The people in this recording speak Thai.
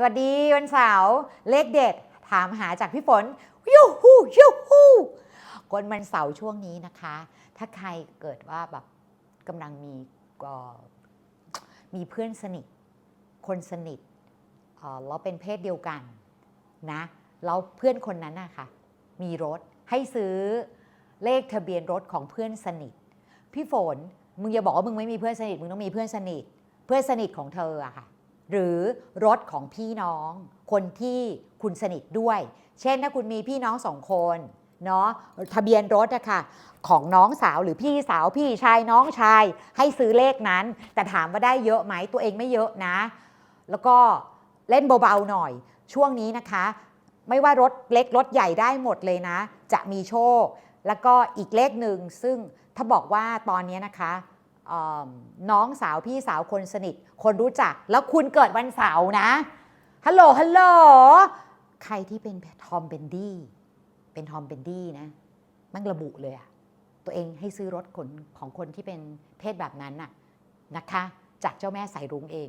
สวัสดีวันเสาร์เลขเด็ด ถามหาจากพี่ฝนยูฮูยูฮูคนวันเสาร์ช่วงนี้นะคะ ถ้าใครเกิดว่าแบบกำลังมีก็มีเพื่อนสนิท คนสนิทเอ่อแล้วเป็นเพศเดียวกันนะแล้วเพื่อนคนนั้นนะคะมีรถให้ซื้อเลขทะเบียนรถของเพื่อนสนิท พี่ฝนมึงอย่าบอกว่ามึงไม่มีเพื่อนสนิท มึงต้องมีเพื่อนสนิท เพื่อนสนิทของเธออะค่ะ หรือรถของพี่น้อง คนที่คุณสนิทด้วย เช่นถ้าคุณมีพี่น้องสองคนเนาะทะเบียนรถอะค่ะของน้องสาวหรือพี่สาวพี่ชายน้องชาย ให้ซื้อเลขนั้น แต่ถามว่าได้เยอะไหมตัวเองไม่เยอะนะ แล้วก็เล่นเบาๆหน่อย ช่วงนี้นะคะ ไม่ว่ารถเล็กรถใหญ่ได้หมดเลยนะ จะมีโชค แล้วก็อีกเลขหนึ่งซึ่งถ้าบอกว่าตอนนี้นะคะ น้องสาวพี่สาวคนสนิท คนรู้จัก แล้วคุณเกิดวันเสาร์นะฮัลโหลฮัลโหลใครที่เป็นทอมเบนดี้เป็นทอมเบนดี้นะมันระบุเลยอะตัวเองให้ซื้อรถขนของคนที่เป็นเพศแบบนั้นน่ะนะคะ จากเจ้าแม่สายรุ้งเอง